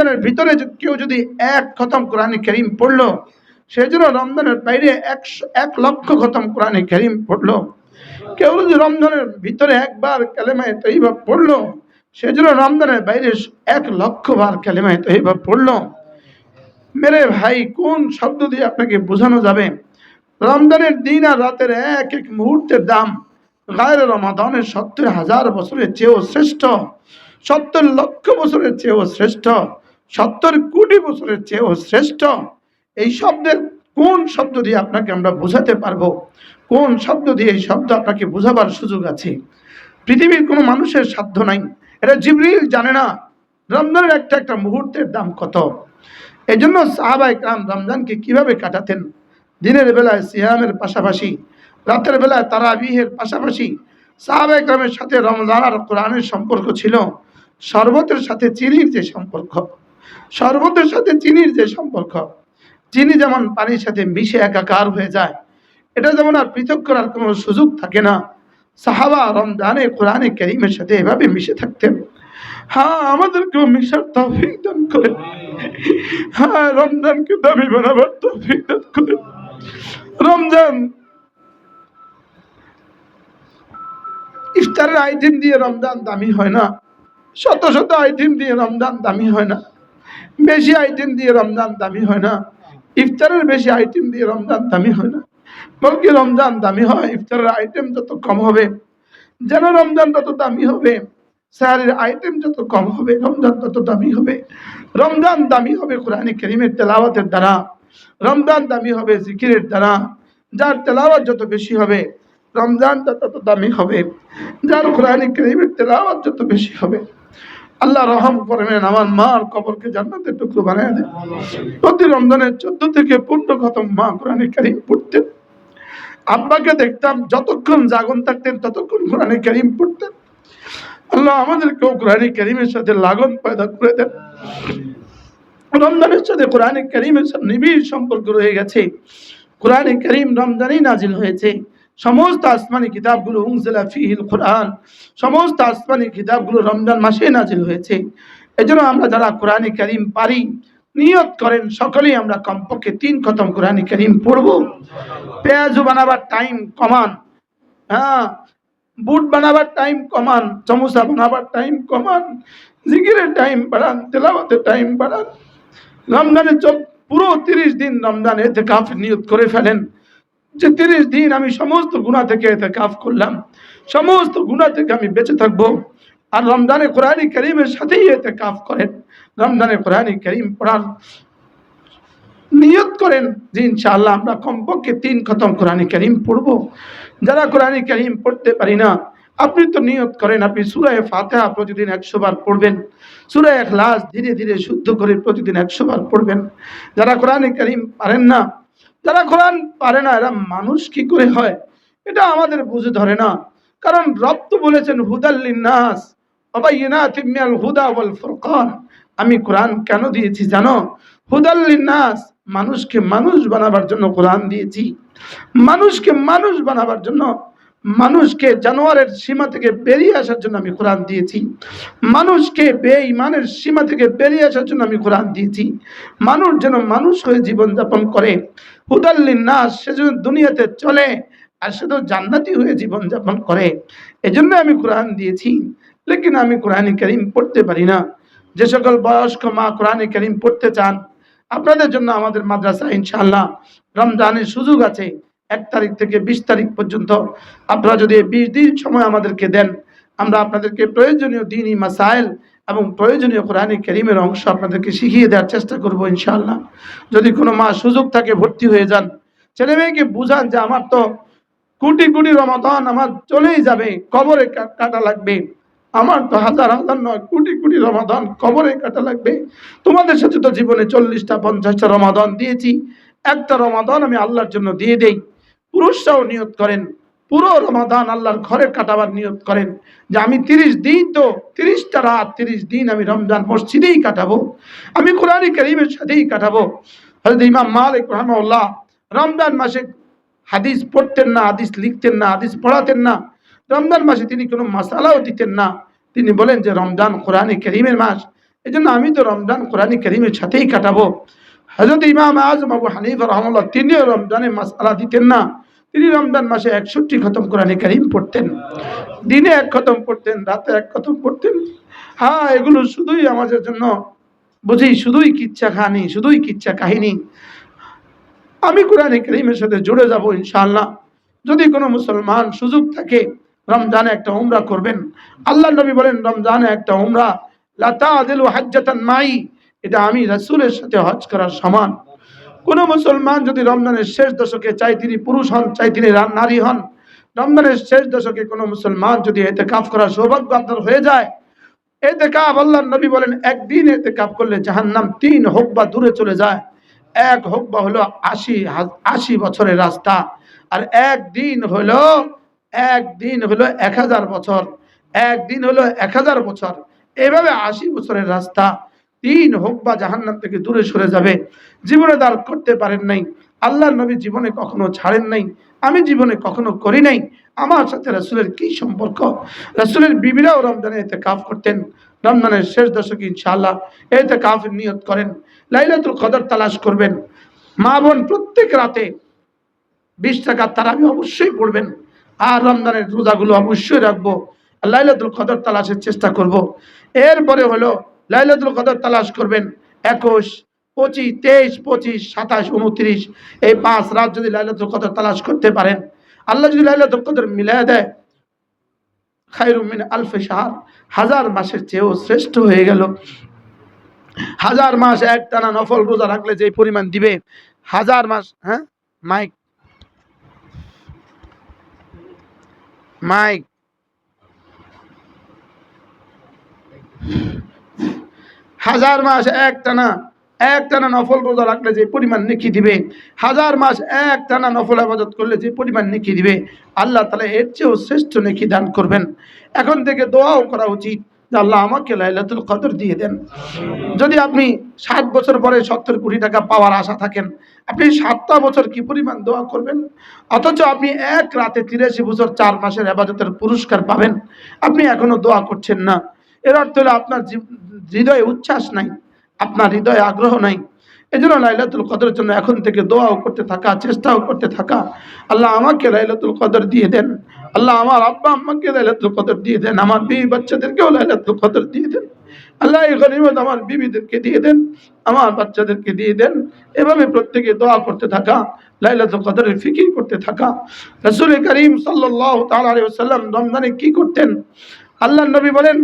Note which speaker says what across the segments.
Speaker 1: রমজানের ভিতরে কেউ যদি এক খতম কোরআন করিম পড়ল সে যেন রমজানের বাইরে একশো, এক লক্ষ খতম কোরআন করিম পড়ল। কেউ যদি রমজানের ভিতরে একবার কালেমায় তৈবা পড়ল সে যেন রমজানের বাইরে এক লক্ষ বার কালেমায় তৈবা পড়ল। মেরে ভাই, কোন শব্দ দিয়ে আপনাকে বোঝানো যাবে? রমজানের দিন আর রাতের এক এক মুহূর্তের দাম গায়ের রমাদানের সত্তর হাজার বছরের চেয়েও শ্রেষ্ঠ, সত্তর লক্ষ বছরের চেয়েও শ্রেষ্ঠ। সত্তর কোটি বছরের চেয়েও শ্রেষ্ঠ। এই শব্দের কোন শব্দ দিয়ে আপনাকে আমরা বোঝাতে পারব? কোন শব্দ দিয়ে এই শব্দ আপনাকে বোঝাবার সুযোগ আছে? পৃথিবীর কোনো মানুষের সাধ্য নাই। এটা জিবরিল জানে না। রমজানের একটা একটা মুহূর্তের দাম কত? এই জন্য সাহাবাই কাম রমজানকে কীভাবে কাটাতেন? দিনের বেলায় সিয়ামের পাশাপাশি, রাতের বেলায় তারাবিহের পাশাপাশি। সাহাবাই কামের সাথে রমজান আর কোরআনের সম্পর্ক ছিল। শরবতের সাথে চিনির যে সম্পর্ক। শরবতের সাথে চিনির যে সম্পর্ক, চিনি যেমন পানির সাথে মিশে একাকার হয়ে যায়, এটা যেমন আর পৃথক করার কোনো সুযোগ থাকে না। সাহাবা রমজানে কোরআনে করিমের সাথে এভাবে মিশে থাকতেন। হ্যাঁ আমাদেরকেও মিশার তৌফিক দান করে হ্যাঁ রমজানকে দাবি বানাবার তৌফিক দান করে রমজান ইফতারের আইটেম দিয়ে রমজান দামি হয় না। শত শত আইটেম দিয়ে রমজান দামি হয় না। বেশি আইটেম দিয়ে রমজান দামি হয় না। ইফতারের বেশি আইটেম দিয়ে রমজান দামি হয় না। বলকি রমজান দামি হয়, ইফতারের আইটেম যত কম হবে, যেন রমজান তত দামি হবে স্যারের আইটেম যত কম হবে, রমজান তত দামি হবে। রমজান দামি হবে কোরআনে করিমের তেলাওয়াতের দ্বারা। রমজান দামি হবে জিকিরের দ্বারা। যার তেলাওয়াত যত বেশি হবে, রমজানটা তত দামি হবে। যার কোরআনে করিমের তেলাওয়াত যত বেশি হবে আল্লাহ রহম করবেন, আমার মার কবরকে জান্নাতের টুকরো বানিয়ে দেন। প্রতি রমজানের চোদ্দ থেকে পনেরো খতম মা কোরআনে কারিম পড়তেন। আব্বাকে দেখতাম যতক্ষণ জাগন থাকতেন, ততক্ষণ কোরআনে কারিম পড়তেন। আল্লাহ আমাদেরকেও কোরআনে কারিমের সাথে লাগন পয়দা করে দেন। রমজানের সাথে কোরআনে কারিমের নিবিড় সম্পর্ক রয়ে গেছে। কোরআনে কারিম রমজানেই নাজিল হয়েছে। সমস্ত আসমানি কিতাবগুলো উংজিলা ফিহিল কোরআন, সমস্ত আসমানি কিতাবগুলো রমজান মাসে নাজিল হয়েছে। এজন্য আমরা যারা কোরআনে কারিম পারি, নিয়ত করেন, সকলেই আমরা কমপক্ষে তিন খতম কোরআনে কারিম পড়ব। পেঁয়াজু বানাবার টাইম কমান হ্যাঁ বুট বানাবার টাইম কমান, সমোসা বানাবার টাইম কমান, জিকিরের টাইম বাড়ান, তেলাওয়াতের টাইম বাড়ান। রমজানের চব পুরো তিরিশ দিন রমজান এতে কাফ নিয়ত করে ফেলেন। যে তিরিশ দিন আমি সমস্ত গুণা থেকে এতে কাফ করলাম, সমস্ত গুণা থেকে আমি বেঁচে থাকব। আর রমজানে কোরআনী করিমের সাথেই এতে কাফ করেন। রমজানে কোরআনী করিম পড়ার নিয়ত করেন যে ইনশাআল্লাহ আমরা কমপক্ষে তিন খতম কোরআনী করিম পড়ব। যারা কোরআনী করিম পড়তে পারি না, আপনি তো নিয়ত করেন, আপনি সুরায় ফাতেহা প্রতিদিন একশো বার পড়বেন। সুরায় এখলাস ধীরে ধীরে শুদ্ধ করে প্রতিদিন একশো বার পড়বেন। যারা কোরআনে করিম পারেন না যারা কোরআন পারে না, এরা মানুষ কি করে হয়? এটা আমাদের বুঝে ধরে না। কারণ রব তো বলেছেন হুদাল্লিন নাস হুদা ওয়াল ফুরকান। আমি কোরআন কেন দিয়েছি জানো? হুদাল্লিন নাস মানুষকে মানুষ বানাবার জন্য কোরআন দিয়েছি। মানুষকে মানুষ বানাবার জন্য, মানুষকে জানোয়ারের সীমা থেকে বেরিয়ে আসার জন্য আমি কোরআন দিয়েছি। মানুষকে বেঈমানের সীমা থেকে বেরিয়ে আসার জন্য আমি কোরআন দিয়েছি। মানুষ যেন মানুষ হয়ে জীবনযাপন করে। হুদাল্লিন নাস সে যেন দুনিয়াতে চলে আর সে তো জান্নাতি হয়ে জীবনযাপন করে। এজন্য আমি কোরআন দিয়েছি, লেকিন আমি কোরআনে করিম পড়তে পারি না। যে সকল বয়স্ক মা কোরআনে করিম পড়তে চান, আপনাদের জন্য আমাদের মাদ্রাসা ইনশাল্লাহ রমজানের সুযোগ আছে। এক তারিখ থেকে বিশ তারিখ পর্যন্ত আপনারা যদি বিশ দিন সময় আমাদেরকে দেন, আমরা আপনাদেরকে প্রয়োজনীয় দিনই মাসাইল এবং প্রয়োজনীয় কোরআনে করিমের অংশ আপনাদেরকে শিখিয়ে দেওয়ার চেষ্টা করব ইনশাআল্লাহ। যদি কোনো মা সুযোগ থাকে, ভর্তি হয়ে যান। ছেলে মেয়েকে বুঝান যে আমার তো কোটি কোটি রমাদান আমার চলেই যাবে, কবরে কাটা লাগবে। আমার তো হাজার হাজার নয়, কোটি কোটি রমাদান কবরে কাটা লাগবে। তোমাদের সাথে তো জীবনে চল্লিশটা, পঞ্চাশটা রমাদান দিয়েছি। একটা রমাদান আমি আল্লাহর জন্য দিয়ে দেই। পুরুষরাও নিয়ত করেন। পুরো রমাদান আল্লাহর ঘরে কাটাবার নিয়ত করেন যে আমি তিরিশ দিন তো তিরিশটা রাত, তিরিশ দিন আমি রমজান মসজিদেই কাটাবো, আমি কোরআন করিমের সাথেই কাটাবো। হয়তো ইমাম মালিক রহমাউল্লাহ রমজান মাসে হাদিস পড়তেন না, হাদিস লিখতেন না, হাদিস পড়াতেন না। রমজান মাসে তিনি কোনো মশালাও দিতেন না। তিনি বলেন যে রমজান কোরআনে করিমের মাস এই জন্য আমি তো রমজান কোরআন করিমের সাথেই কাটাবো। হজরত ইমাম আজম আবু হানিফ রহমল্লাহ তিনিও রমজানে মশালা দিতেন না। তিনি রমজান মাসে একষট্টি খতম কোরআন করিম পড়তেন। দিনে এক খতম পড়তেন, রাতে এক খতম পড়তেন। হ্যাঁ এগুলো শুধুই আমাদের জন্য বুঝি, শুধুই কিচ্ছা খানি, শুধুই কিচ্ছা কাহিনী। আমি কোরআন করিমের সাথে জুড়ে যাব ইনশাআল্লাহ। যদি কোনো মুসলমান সুযোগ থাকে, রমজানে একটা উমরা করবেন। আল্লাহ নবী বলেন, রমজানে একটা উমরা লাতা আদিল হাজ্জাতান মাই, এটা আমি রাসূলের সাথে হজ করার সমান। কোন মুসলমান যদি রমজানের শেষ দশকে চাই তিনি পুরুষ হন, চাই তিনি নারী হন, রমজানের শেষ দশকে কোনো মুসলমান যদি এতে কাফ করার সৌভাগ্য আপনার হয়ে যায় এতে কাপ আল্লাহ নবী বলেন, একদিন এতে কাপ করলে জাহান্নাম তিন হোক বা দূরে চলে যায়। এক হোক বা হলো আশি আশি বছরের রাস্তা আর একদিন হলো একদিন হলো এক হাজার বছর, একদিন হলো এক হাজার বছর। এভাবে আশি বছরের রাস্তা তিন হোক বা জাহান্নাম থেকে দূরে সরে যাবে। জীবনে দাঁড় করতে পারেন নাই। আল্লাহ নবী জীবনে কখনো ছাড়েন নাই। আমি জীবনে কখনো করি নাই। আমার সাথে রাসুলের কি সম্পর্ক? রাসুলের বিবিরাও রমজানে এতে কাফ করতেন। রমজানের শেষ দশকে ইনশাআল্লাহ এতে কাফ নিয়ত করেন। লাইলাতুল কদর তালাশ করবেন। মা বোন প্রত্যেক রাতে বিশ টাকা তারাবি অবশ্যই পড়বেন। আর রমজানের রোজাগুলো অবশ্যই রাখব। লাইলাতুল কদর তালাশের চেষ্টা করব। এরপরে হলো লাইলাতুল কদর তালাশ করবেন। একুশ, পঁচিশ, তেইশ, পঁচিশ, সাতাশ, উনত্রিশ, এই পাঁচ রাত যদি লাইলাতুল কদর তালাশ করতে পারেন। আল্লাহ যদি লাইলাতুল কদর মিলাই দেয় খাইরুমিন আলফে শাহার। হাজার মাসের চেয়েও শ্রেষ্ঠ হয়ে গেল। হাজার মাস এক টানা নফল রোজা রাখলে যে পরিমাণ দিবে, হাজার মাস হ্যাঁ? মাইক। মাইক। হাজার মাস এক টানা এক টানা নফল রোজা রাখলে যে পরিমাণ নেকি দিবে, হাজার মাস এক টানা নফল আবাদত করলে যে পরিমাণ নেকি দিবে, আল্লাহ তালা এর চেয়েও শ্রেষ্ঠ নেকি দান করবেন। এখন থেকে দোয়াও করা উচিত যে আল্লাহ আমাকে লাইলাতুল কদর দিয়ে দেন। যদি আপনি ষাট বছর পরে সত্তর কোটি টাকা পাওয়ার আশা থাকেন, আপনি সাতটা বছর কি পরিমাণ দোয়া করবেন? অথচ আপনি এক রাতে তিরাশি বছর চার মাসের আবাদতের পুরস্কার পাবেন। আপনি এখনও দোয়া করছেন না। এর অর্থ হলো আপনার হৃদয়ে উচ্ছ্বাস নাই, আপনার হৃদয়ে আগ্রহ নাই। এজন্য লাইলাতুল কদরের জন্য এখন থেকে দোয়াও করতে থাকা, চেষ্টাও করতে থাকা। আল্লাহ আমাকে লাইলাতুল কদর দিয়ে দেন। আল্লাহ আমার আব্বা আম্মাকে লাইলাতুল কদর দিয়ে দেন। আমার বিবি বাচ্চাদেরকেও লাইলাতুল কদর দিয়ে দেন। আল্লাহ এই গনিমত আমার বিবিদেরকে দিয়ে দেন, আমার বাচ্চাদেরকে দিয়ে দেন। এভাবে প্রত্যেকে দোয়া করতে থাকা, লাইলাতুল কদরের ফিকির করতে থাকা। রাসূল করিম সাল্লাল্লাহু তাআলা আলাইহি ওয়াসাল্লাম রমজানে কি করতেন? আল্লাহ নবী বলেন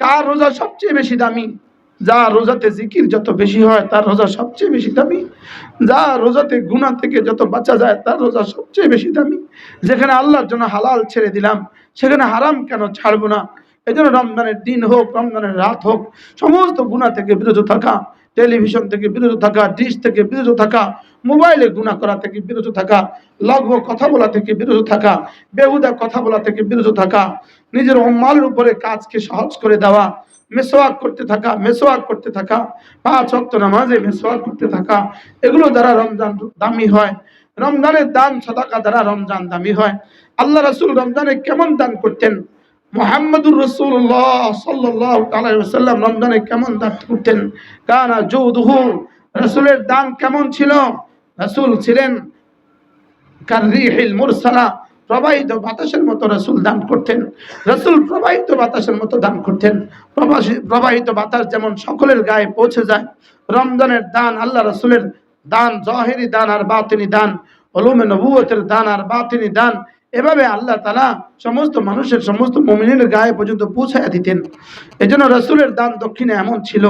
Speaker 1: কার রোজা সবচেয়ে বেশি দামি? যা রোজাতে জিকির যত বেশি হয়, তার রোজা সবচেয়ে বেশি দামি। যা রোজাতে গুণা থেকে যত বাঁচা যায়, তার রোজা সবচেয়ে বেশি দামি। যেখানে আল্লাহর জন্য হালাল ছেড়ে দিলাম, সেখানে হারাম কেন ছাড়বো না? এই জন্য রমজানের দিন হোক, রমজানের রাত হোক, সমস্ত গুণা থেকে বিরত থাকা। টেলিভিশন থেকে বিরত থাকা, ডিশ থেকে বিরত থাকা, মোবাইলে গুণা করা থেকে বিরত থাকা, লঘু কথা বলা থেকে বিরত থাকা, বেহুদা কথা বলা থেকে বিরত থাকা, নিজের মালের উপরে কাজকে সহজ করে দেওয়া, মেসোয়াক করতে থাকা, মেসোয়াক করতে থাকা, পাঁচ অক্ত নামাজে মেসোয়াক করতে থাকা, এগুলো দ্বারা রমজান দামি হয়। রমজানের দান, সদাকা দ্বারা রমজান দামি হয়। আল্লাহ রাসূল রমজানে কেমন দান করতেন? মোহাম্মদুর রসুল্লাহ সাল্লাহ রমজানে কেমন দান করতেন কানা যৌদুহু, রসুলের দান কেমন ছিল? রসুল ছিলেন কারিহিল মুরসালা, প্রবাহিত বাতাসের মতো দান করতেন। প্রবাহিত বাতাসের মতো দান করতেন। প্রবাসী- প্রবাহিত বাতাস যেমন সকলের গায়ে পৌঁছে যায়, রমজানের দান আল্লাহ রসুলের দান, জহেরি দান আর বাতিনি দান অলুমে নবুয়তের দান আর বাতিনি দান এভাবে আল্লাহ তালা সমস্ত মানুষের, সমস্ত মমিনের গায়ে পর্যন্ত পৌঁছাইয়া দিতেন। এজন্য রসুলের দান দক্ষিণে এমন ছিল,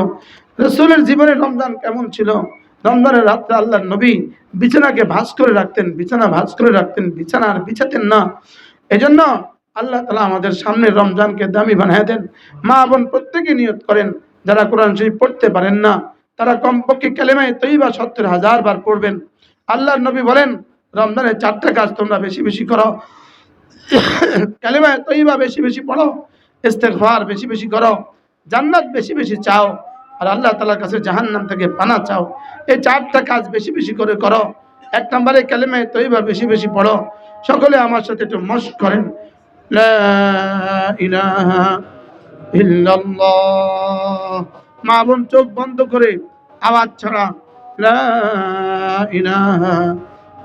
Speaker 1: রসুলের জীবনে রমজান কেমন ছিল? রমজানের রাত্রে আল্লাহ নবী বিছানাকে ভাঁজ করে রাখতেন, বিছানা ভাঁজ করে রাখতেন, বিছানা আর বিছাতেন না। এজন্য আল্লাহ তালা আমাদের সামনে রমজানকে দামি বানিয়ে দেন। মা বোন প্রত্যেকে নিয়ত করেন, যারা কোরআন শরীফ পড়তে পারেন না, তারা কমপক্ষে কালেমায় তৈবা সত্তর হাজার বার পড়বেন। আল্লাহ নবী বলেন রমজানের চারটা কাজ তোমরা বেশি বেশি করো। কালেমায় তৈবা বেশি বেশি পড়ো, ইস্তেগফার বেশি বেশি করো, জান্নাত বেশি বেশি চাও, আর আল্লাহ তালার কাছে জাহান্নাম থেকে পানা চাও। এই চারটা কাজ বেশি বেশি করে করো। এক নম্বরে কালেমায় তৈবা বেশি বেশি পড়ো। সকলে আমার সাথে একটু মস্ক করেন। ইলাহা মা বোন চোখ বন্ধ করে আওয়াজ ছাড়া।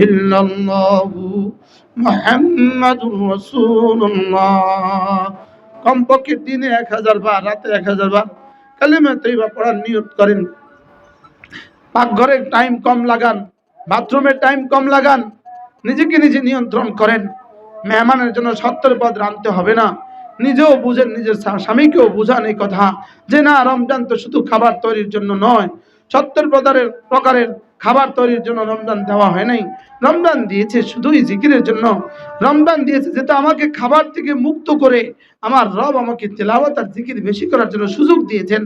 Speaker 1: লা ইলাহা ইল্লাল্লাহ মুহাম্মাদুর রাসূলুল্লাহ। কমপক্ষে দিনে এক হাজার বার, রাতে এক হাজার বার কালেমা তৈবা পড়ার নিয়ত করেন। পাকঘরে টাইম কম লাগান, বাথরুমে টাইম কম লাগান, নিজেকে নিজে নিয়ন্ত্রণ করেন। মেহমানের জন্য সত্তর পদ রাঁধতে হবে না। নিজেও বুঝেন, নিজের স্বা- স্বামীকেও বুঝান এই কথা যে না, রমজান তো শুধু খাবার তৈরির জন্য নয় সত্তর প্রকারের প্রকারের খাবার তৈরির জন্য রমজান দেওয়া হয় নাই। রমজান দিয়েছে শুধুই জিকিরের জন্য। রমজান দিয়েছে যেটা আমাকে খাবার থেকে মুক্ত করে আমার রব আমাকে তেলাওয়াত আর জিকির বেশি করার জন্য সুযোগ দিয়েছেন।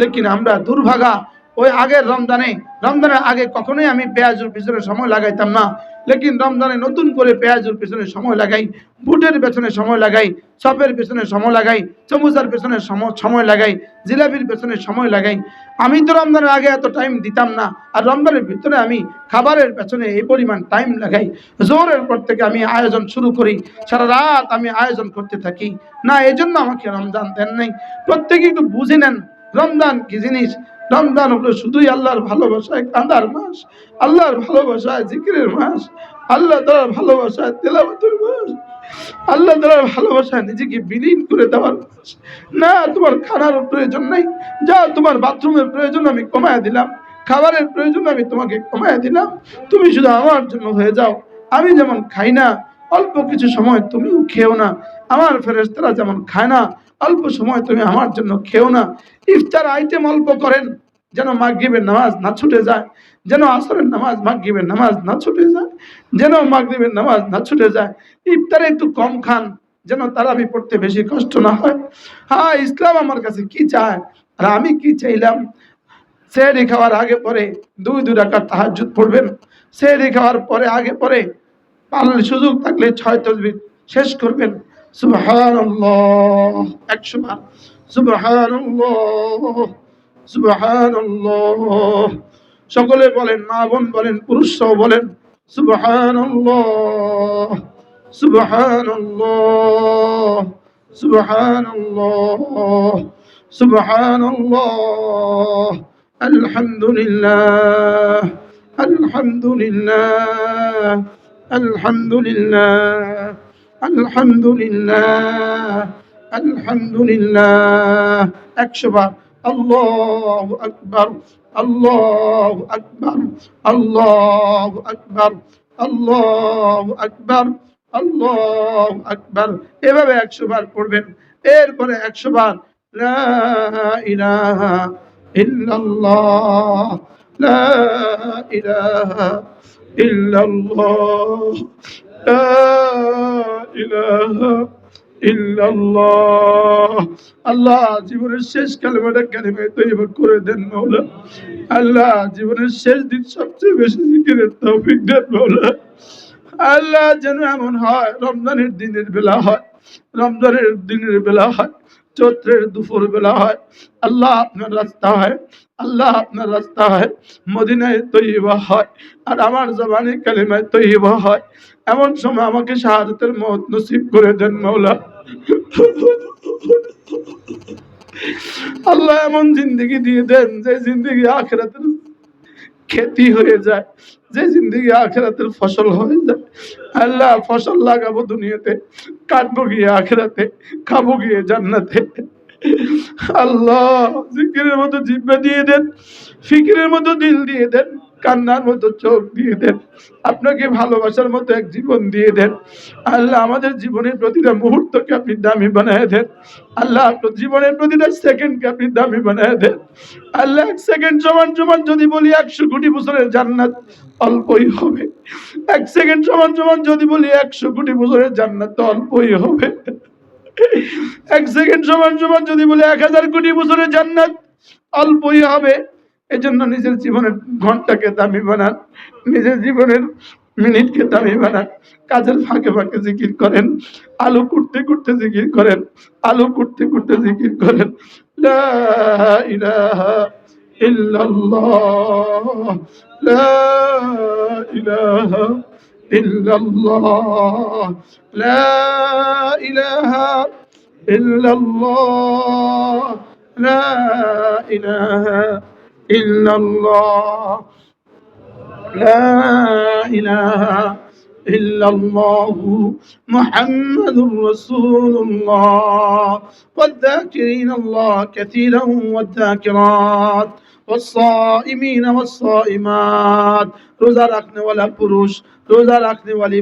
Speaker 1: লেকিন আমরা দুর্ভাগা ওই আগের রমজানে, রমজানের আগে কখনোই আমি পেঁয়াজুর পিছনে সময় লাগাইতাম না। লেকিন রমজানে নতুন করে পেঁয়াজুর পেছনে সময় লাগাই, বুটের পেছনে সময় লাগাই, চপের পেছনে সময় লাগাই, চমুচার পেছনে সম- সময় লাগাই, জিলাপির পেছনে সময় লাগাই। আমি তো রমজানের আগে এত টাইম দিতাম না, আর রমজানের ভিতরে আমি খাবারের পেছনে এই পরিমাণ টাইম লাগাই। জোরের পর থেকে আমি আয়োজন শুরু করি, সারা রাত আমি আয়োজন করতে থাকি। না এই জন্য আমাকে রমজান দেন নাই। প্রত্যেকে একটু বুঝে নেন, রমজান কি জিনিস? রমজান হলো শুধুই আল্লাহর ভালোবাসায় কাঁদার মাস, আল্লাহর ভালোবাসায় জিকিরের মাস, আল্লাহ তালার ভালোবাসায় তেলাবতের মাস, আল্লাহ তালার ভালোবাসায় নিজেকে বিলীন করে দেওয়ার মাস। না, তোমার খানার প্রয়োজন নাই। যা তোমার বাথরুমের প্রয়োজন আমি কমায় দিলাম, খাবারের প্রয়োজন আমি তোমাকে কমায় দিলাম। তুমি শুধু আমার জন্য হয়ে যাও। আমি যেমন খাই না, অল্প কিছু সময় তুমিও খেও না। আমার ফেরেস্তারা যেমন খায় না অল্প সময় তুমি আমার জন্য খেও না। ইফতার আইটেম অল্প করেন, যেন মাগরিবের নামাজ না ছুটে যায়, যেন আসরের নামাজ মাগরিবের নামাজ না ছুটে যায়, যেন মাগরিবের নামাজ না ছুটে যায়। ইফতারে একটু কম খান, যেন তারাবি পড়তে বেশি কষ্ট না হয়। হ্যাঁ ইসলাম আমার কাছে কি চায়? আর আমি কি চাইলাম? সেহরি খাওয়ার আগে পরে দুই দুই রাকাত তাহাজ্জুদ পড়বেন। সেহরি খাওয়ার পরে, আগে পরে পালার সুযোগ থাকলে ছয় তসবির শেষ করবেন। সুবহানাল্লাহ একশো বার সুবহানাল্লাহ সুবহানাল্লাহ সকলে বলেন মা বোন বলেন পুরুষরাও বলেন সুবহানাল্লাহ সুবহানাল্লাহ সুবহানাল্লাহ সুবহানাল্লাহ আলহামদুলিল্লাহ আলহামদুলিল্লাহ আলহামদুলিল্লাহ আলহামদুলিল্লাহ আলহামদুলিল্লাহ, একশো বার, আল্লাহ আকবর আল্লাহ আকবর আল্লাহ আকবর আল্লাহ আকবর আল্লাহ আকবর। এভাবে একশো বার পড়বেন। এরপরে একশো বার, লা ইলাহা ইল্লাল্লাহ, লা ইলাহা আল্লাহ জীবনের শেষ কালেমাটা কালেমায় তৈরি করে দেন মাওলা। আল্লাহ জীবনের শেষ দিন সবচেয়ে বেশি জিকিরের তৌফিক দেন মাওলা। আল্লাহ যেন এমন হয়, রমজানের দিনের বেলা হয়, রমজানের দিনের বেলা হয়, চৈত্রের দুপুর বেলা হয়। আল্লাহ আপনার রাস্তা হয়, আল্লাহ আপনার রাস্তা হয়, মদিনায় তৈবা হয়, আর আমার জবানে কালিমায় তৈবা হয়। এমন সময় আমাকে শাহাদতের মত নসিব করে দেন মৌলা আল্লাহ এমন জিন্দগি দিয়ে দেন যে জিন্দগি আখেরাতের খেতি হয়ে যায়, যে জিন্দগি আখেরাতের ফসল হয়ে যায়। আল্লাহ ফসল লাগাবো দুনিয়াতে, কাটবো গিয়ে আখেরাতে, খাব গিয়ে জান্নাতে। আল্লাহ জিকিরের মতো জিব্বা দিয়ে দেন, ফিকিরের মতো দিল দিয়ে দেন। কান্নার মতো চোখ দিয়ে দেন। আপনাকে ভালোবাসার মতো এক জীবন দিয়ে দেন। আল্লাহ আমাদের জীবনের প্রতিটা মুহূর্তকে আপনি দামি বানায় দেন। আল্লাহ আপনার জীবনের প্রতিটা সেকেন্ডকে আপনি দামি বানায় দেন। আল্লাহ এক সেকেন্ড সমান সমান যদি বলি একশো কোটি বছরের জান্নাত অল্পই হবে। এক সেকেন্ড সমান সমান যদি বলি একশো কোটি বছরের জান্নাত তো অল্পই হবে। এক সেকেন্ড সমান সমান যদি বলি এক হাজার কোটি বছরের জান্নাত অল্পই হবে। এজন্য নিজের জীবনের ঘন্টাকে দামি বানান, নিজের জীবনের মিনিটকে দামি বানান, কাজের ফাঁকে ফাঁকে জিকির করেন, আলু কুটতে কুটতে জিকির করেন, আলু কুটতে কুটতে জিকির করেন, লা ইলাহা ইল্লাল্লাহ, লা লা ইলাহা লা إلا الله. لا إله إلا الله. محمد رسول الله. والذاكرين الله كثيرا والذاكرات. والصائمين والصائمات. روزہ ولا والا پروش روزہ رکھنے والی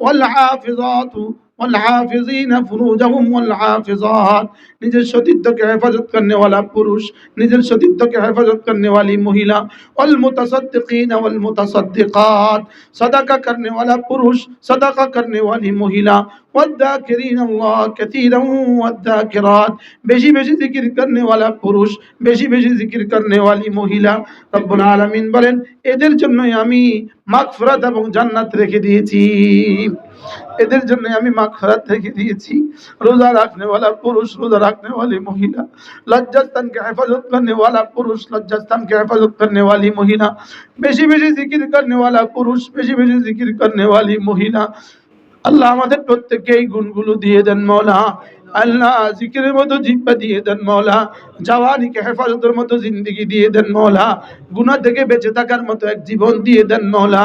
Speaker 1: والحافظات নিজের সতীত্বকে হেফাজত করনে ওয়ালা পুরুষ, নিজের সতীত্বকে হেফাজত করনে ওয়ালি মহিলা অল মুতাসদ্দিকিন অল মুতাসদ্দিকাত সদাকা করনে ওয়ালা পুরুষ, সদাকা করনে ওয়ালি মহিলা, والذاكرين الله كثيرا والذاكرات, বেশি বেশি জিকির করনে ওয়ালা পুরুষ, বেশি বেশি জিকির করনে ওয়ালি মহিলা, রব্বুল আলামিন বলেন, এদের জন্যই আমি মাগফিরাত এবং জান্নাত রেখে দিয়েছি। এদের জন্য আমি মাখরাত রেখে দিয়েছি। রোজা রাখনেওয়ালা পুরুষ, রোজা রাখনেওয়ালি মহিলা। লজ্জাস্থানকে হেফাজত করনেওয়ালা পুরুষ, লজ্জাস্থানকে হেফাজত করনেওয়ালি মহিলা। বেশি বেশি জিকির করনেওয়ালা পুরুষ, বেশি বেশি জিকির করনেওয়ালি মহিলা। আল্লাহ আমাদের প্রত্যেককে এই গুণগুলো দিয়ে দেন মৌলা। আল্লাহ জিকিরের মতো জিব্বা দিয়ে দেন মৌলা। জাওয়ানিকে হেফাজতের মতো জিন্দিগি দিয়ে দেন মৌলা। গুণা থেকে বেঁচে থাকার মতো এক জীবন দিয়ে দেন মৌলা।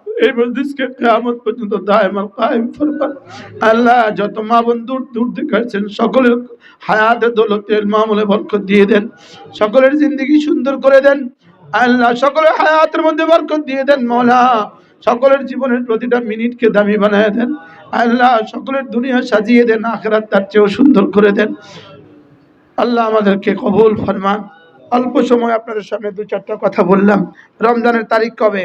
Speaker 1: এই মসজিদকে কিয়ামত পর্যন্ত কায়েম আল্লাহ যত মা বোন দূর আসছেন সকলের হায়াতে দৌলতে মামলে বরকত দিয়ে দেন। সকলের জিন্দগি সুন্দর করে দেন। আল্লাহ সকলের হায়াতের মধ্যে বরকত দিয়ে দেন, মৌলা। সকলের জীবনের প্রতিটা মিনিটকে দামি বানায় দেন। আল্লাহ সকলের দুনিয়া সাজিয়ে দেন, আখেরাত তার চেয়েও সুন্দর করে দেন। আল্লাহ আমাদেরকে কবুল ফরমান। অল্প সময় আপনাদের সামনে দু চারটা কথা বললাম। রমজানের তারিখ কবে?